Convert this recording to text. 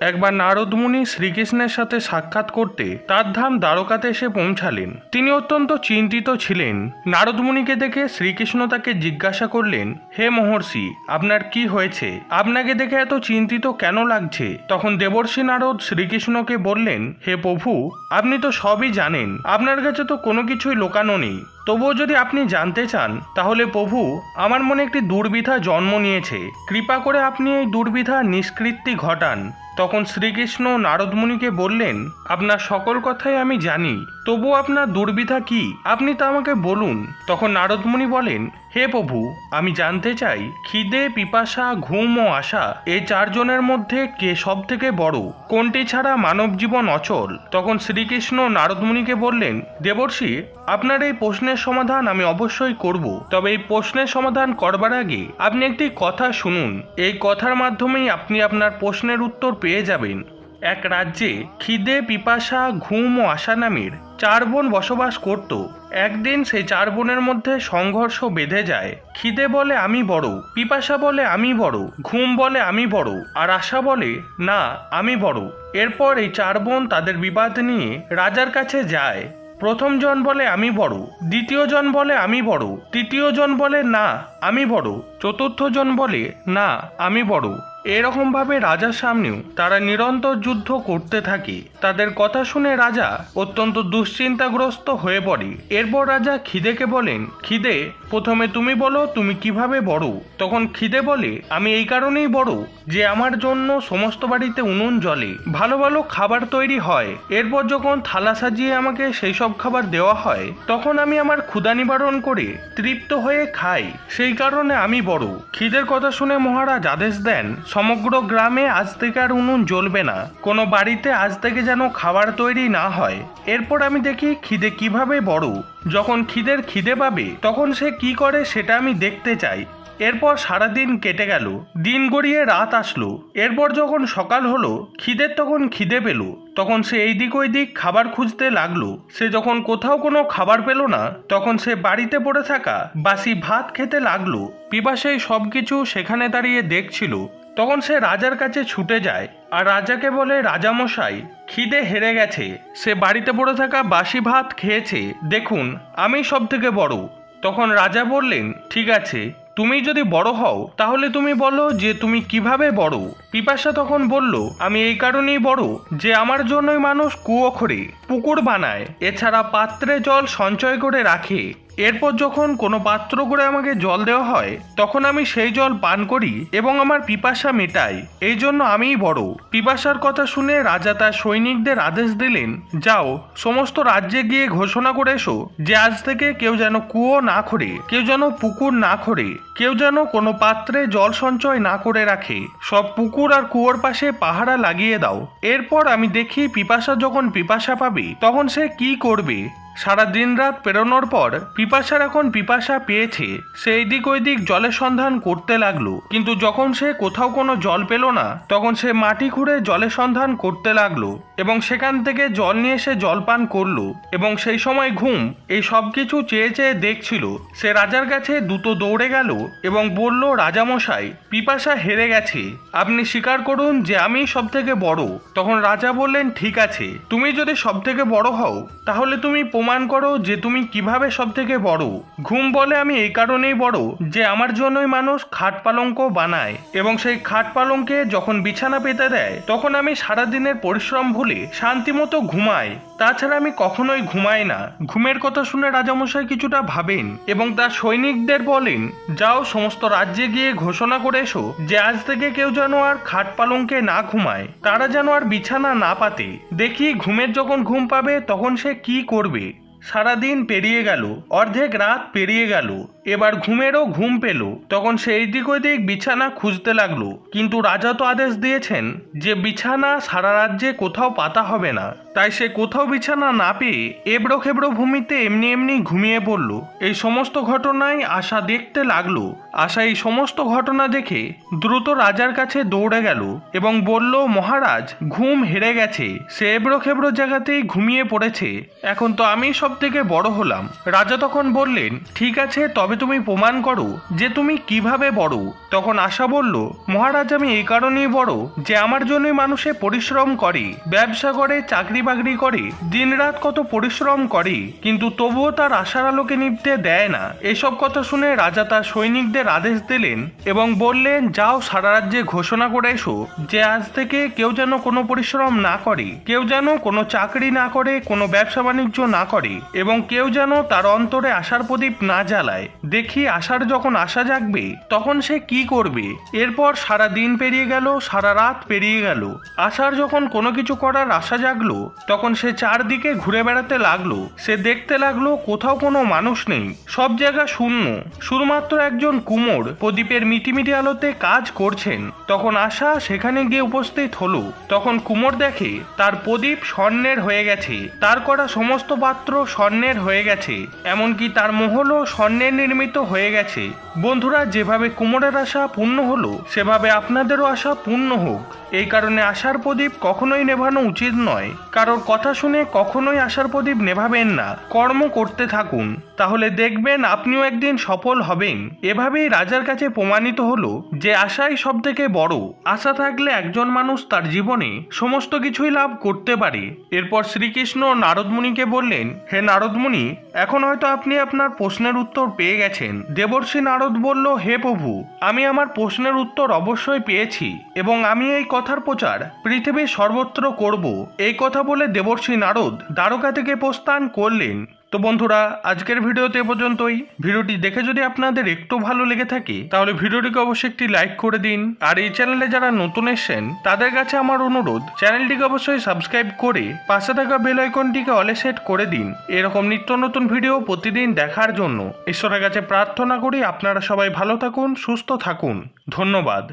একবার নারদমুনি শ্রীকৃষ্ণের সাথে সাক্ষাৎ করতে তার ধাম দ্বারকাতে এসে পৌঁছালেন। তিনি অত্যন্ত চিন্তিত ছিলেন। নারদমুনিকে দেখে শ্রীকৃষ্ণ তাকে জিজ্ঞাসা করলেন, হে মহর্ষি, আপনার কি হয়েছে? আপনাকে দেখে এত চিন্তিত কেন লাগছে? তখন দেবর্ষি নারদ শ্রীকৃষ্ণকে বললেন, হে প্রভু, আপনি তো সবই জানেন। আপনার কাছে তো কোনো কিছুই লোকানো নেই। তবুও যদি আপনি জানতে চান, তাহলে প্রভু, আমার মনে একটি দুর্বিধা জন্ম নিয়েছে। কৃপা করে আপনি এই দুর্বিধা নিষ্কৃতি ঘটান। তখন শ্রীকৃষ্ণ নারদমুনিকে বললেন, আপনার সকল কথাই আমি জানি তবু আপনার দুর্বিধা কি? আপনি তা আমাকে বলুন। তখন নারদমুনি বলেন হে প্রভু, আমি জানতে চাই, খিদে, পিপাসা, ঘুম ও আশা এই চারজনের মধ্যে কে সব থেকে বড়? কোনটি ছাড়া মানব জীবন অচল? তখন শ্রীকৃষ্ণ নারদমুনিকে বললেন, দেবর্ষি, আপনার এই প্রশ্নের সমাধান আমি অবশ্যই করব। তবে এই প্রশ্নের সমাধান করবার আগে আপনি একটি কথা শুনুন। এই কথার মাধ্যমেই আপনি আপনার প্রশ্নের উত্তর পেয়ে যাবেন। এক রাজ্যে খিদে, পিপাসা, ঘুম ও আশা নামের চার বোন বসবাস করত। একদিন সেই চার বোনের মধ্যে সংঘর্ষ বেঁধে যায়। খিদে বলে আমি বড়, পিপাসা বলে আমি বড়, ঘুম বলে আমি বড়, আর আশা বলে, না, আমি বড়। এরপর এই চার বোন তাদের বিবাদ নিয়ে রাজার কাছে যায়। প্রথম জন বলে, আমি বড়। দ্বিতীয় জন বলে, আমি বড়। তৃতীয় জন বলে, না, আমি বড়। চতুর্থ জন বলে, না, আমি বড়। এরকমভাবে রাজার সামনেও তারা নিরন্তর যুদ্ধ করতে থাকে। তাদের কথা শুনে রাজা অত্যন্ত দুশ্চিন্তাগ্রস্ত হয়ে পড়ে। এরপর রাজা খিদেকে বলেন, খিদে, প্রথমে তুমি বলো তুমি কীভাবে বড়? তখন খিদে বলে, আমি এই কারণেই বড় যে আমার জন্য সমস্ত বাড়িতে উনুন জলে ভালো ভালো খাবার তৈরি হয়। এরপর যখন থালা সাজিয়ে আমাকে সেই সব খাবার দেওয়া হয়, তখন আমি আমার ক্ষুধা নিবারণ করে তৃপ্ত হয়ে খাই। সেই কারণে আমি বড়। খিদের কথা শুনে মহারাজ আদেশ দেন সমগ্র গ্রামে আজ থেকে আর উনুন জ্বলবে না। কোনো বাড়িতে আজ থেকে যেন খাবার তৈরি না হয়। এরপর আমি দেখি খিদে কীভাবে বড়। যখন খিদের খিদে পাবে, তখন সে কি করে সেটা আমি দেখতে চাই। এরপর সারাদিন কেটে গেল, দিন গড়িয়ে রাত আসলো। এরপর যখন সকাল হলো খিদের তখন খিদে পেল। তখন সে এই দিক ওই দিক খাবার খুঁজতে লাগল। সে যখন কোথাও কোনো খাবার পেল না, তখন সে বাড়িতে পড়ে থাকা বাসি ভাত খেতে লাগল। পিপাসায় সব কিছু সেখানে দাঁড়িয়ে দেখছিল। তখন সে রাজার কাছে ছুটে যায় আর রাজাকে বলে, রাজামশাই, খিদে হেরে গেছে। সে বাড়িতে পড়ে থাকা বাসি ভাত খেয়েছে। দেখুন, আমি সব থেকে বড়। তখন রাজা বললেন, ঠিক আছে, তুমি যদি বড় হও, তাহলে তুমি বলো যে তুমি কীভাবে বড়? পিপাসা তখন বলল, আমি এই কারণেই বড় যে আমার জন্যই মানুষ কুয়ো খড়ে পুকুর বানায়। এছাড়া পাত্রে জল সঞ্চয় করে রাখে। এরপর যখন কোনো পাত্র করে আমাকে জল দেওয়া হয়, তখন আমি সেই জল পান করি এবং আমার পিপাসা মেটাই। এই জন্য আমিই বড়। পিপাসার কথা শুনে রাজা তার সৈনিকদের আদেশ দিলেন, যাও, সমস্ত রাজ্যে গিয়ে ঘোষণা করে এসো যে আজ থেকে কেউ যেন কুয়ো না খোঁড়ে, কেউ যেন পুকুর না খোঁড়ে, কেউ যেন কোনো পাত্রে জল সঞ্চয় না করে রাখে। সব পুকুর আর কুয়োর পাশে পাহারা লাগিয়ে দাও। এরপর আমি দেখি পিপাসা যখন পিপাসা পাবে, তখন সে কি করবে? সারা দিন রাত পেরোনোর পর পিপাসার এখন পিপাসা পেয়েছে। সে এদিক ওই দিক জলের সন্ধান করতে লাগল। কিন্তু যখন সে কোথাও কোনো জল পেল না, তখন সে মাটি খুঁড়ে জলের সন্ধান করতে লাগল এবং সেখান থেকে জল নিয়ে সে জলপান করল এবং সেই সময় ঘুম এই সব কিছু চেয়ে চেয়ে দেখছিল। সে রাজার কাছে দ্রুত দৌড়ে গেল এবং বলল, রাজামশাই, পিপাসা হেরে গেছে। আপনি স্বীকার করুন যে আমি সব থেকে বড়। তখন রাজা বললেন, ঠিক আছে। তুমি যদি সব থেকে বড় হও, তাহলে তুমি প্রমাণ করো যে তুমি কীভাবে সব থেকে বড়। ঘুম বলে আমি এই কারণেই বড় যে আমার জন্যই মানুষ খাট পালঙ্ক বানায় এবং সেই খাট পালঙ্কে যখন বিছানা পেতে দেয়, তখন আমি সারাদিনের পরিশ্রম ভুলে শান্তিমতো ঘুমাই। তাছাড়া আমি কখনোই ঘুমাই না। ঘুমের কথা শুনে রাজামশাই কিছুটা ভাবেন এবং তার সৈনিকদের বলেন, যাও সমস্ত রাজ্যে গিয়ে ঘোষণা করে এসো যে আজ থেকে কেউ যেন আর খাট পালঙ্কে না ঘুমায়। তারা যেন আর বিছানা না পাতে। দেখি ঘুমের যখন ঘুম পাবে, তখন সে কি করবে? সারাদিন পেরিয়ে গেল, অর্ধেক রাত পেরিয়ে গেল, এবার ঘুমেরও ঘুম পেল, তখন সেই দিক ওই দিক বিছানা খুঁজতে লাগল, কিন্তু রাজা তো আদেশ দিয়েছেন যে বিছানা সারা রাজ্যে কোথাও পাতা হবে না, তাই সে কোথাও বিছানা না পেয়ে এবড়ো খেবড়ো ভূমিতে এমনি এমনি ঘুমিয়ে পড়ল, এই সমস্ত ঘটনায় আশা দেখতে লাগল, আশা এই সমস্ত ঘটনা দেখে দ্রুত রাজার কাছে দৌড়ে গেল এবং বলল, মহারাজ, ঘুম হেরে গেছে, সে এবড়ো খেবড়ো জায়গাতেই ঘুমিয়ে পড়েছে, এখন তো আমি সব থেকে বড় হলাম। রাজা তখন বললেন, ঠিক আছে, তবে তুমি প্রমাণ করো যে তুমি কীভাবে বড়। তখন আশা বলল, মহারাজ, আমি এই কারণেই বড় যে আমার জন্যই মানুষে পরিশ্রম করে, ব্যবসা করে, চাকরি বাকরি করে, দিনরাত কত পরিশ্রম করে, কিন্তু তবুও তার আশার আলোকে নিভতে দেয় না। এসব কথা শুনে রাজা তার সৈনিকদের আদেশ দিলেন এবং বললেন, যাও সারা রাজ্যে ঘোষণা করে এসো যে আজ থেকে কেউ যেন কোনো পরিশ্রম না করে, কেউ যেন কোনো চাকরি না করে, কোনো ব্যবসা বাণিজ্য না করে। এবং কেউ যেন তার অন্তরে আশার প্রদীপ না জ্বালায়। দেখি আশার যখন আশা জাগবে, তখন সে কি করবে? এরপর সারা দিন পেরিয়ে গেল, সারা রাত পেরিয়ে গেল। আশার যখন কোনো কিছু করার আশা জাগলো, তখন সে চারদিকে ঘুরে বেড়াতে লাগল। সে দেখতে লাগল কোথাও কোনো মানুষ নেই। সব জায়গা শূন্য। শুধুমাত্র একজন কুমোর প্রদীপের মিটিমিটি আলোতে কাজ করছেন। তখন আশা সেখানে গিয়ে উপস্থিত হলো। তখন কুমোর দেখে, তার প্রদীপ স্বর্ণের হয়ে গেছে। তার করা সমস্ত পাত্র স্বর্ণের হয়ে গেছে, এমনকি তার মহলও স্বর্ণের নির্মিত হয়ে গেছে। বন্ধুরা, যেভাবে কুমোরের আশা পূর্ণ হলো, সেভাবে আপনাদেরও আশা পূর্ণ হোক। এই কারণে আশার প্রদীপ কখনোই নেভানো উচিত নয়। কারোর কথা শুনে কখনোই আশার প্রদীপ নেভাবেন না। কর্ম করতে থাকুন। তাহলে দেখবেন আপনিও একদিন সফল হবেন। এভাবেই রাজার কাছে প্রমাণিত হলো যে আশাই সব থেকে বড়। আশা থাকলে একজন মানুষ তার জীবনে সমস্ত কিছুই লাভ করতে পারে। এরপর শ্রীকৃষ্ণ নারদমুনিকে বললেন, হে নারদমুনি এখন হয়তো আপনি আপনার প্রশ্নের উত্তর পেয়ে গেছেন। দেবর্ষী নারদ বলল, হে প্রভু, আমি আমার প্রশ্নের উত্তর অবশ্যই পেয়েছি এবং আমি এই কথার প্রচার পৃথিবীর সর্বত্র করব। এই কথা বলে দেবর্ষী নারদ দ্বারকা থেকে প্রস্থান করলেন। তো বন্ধুরা, আজকের ভিডিওতে এ পর্যন্তই। ভিডিওটি দেখে যদি আপনাদের একটু ভালো লেগে থাকে, তাহলে ভিডিওটিকে অবশ্যই একটি লাইক করে দিন। আর এই চ্যানেলে যারা নতুন এসেছেন, তাদের কাছে আমার অনুরোধ, চ্যানেলটিকে অবশ্যই সাবস্ক্রাইব করে পাশে থাকা বেল আইকনটিকে অলে সেট করে দিন। এরকম নিত্য নতুন ভিডিও প্রতিদিন দেখার জন্য। ঈশ্বরের কাছে প্রার্থনা করি আপনারা সবাই ভালো থাকুন, সুস্থ থাকুন। ধন্যবাদ।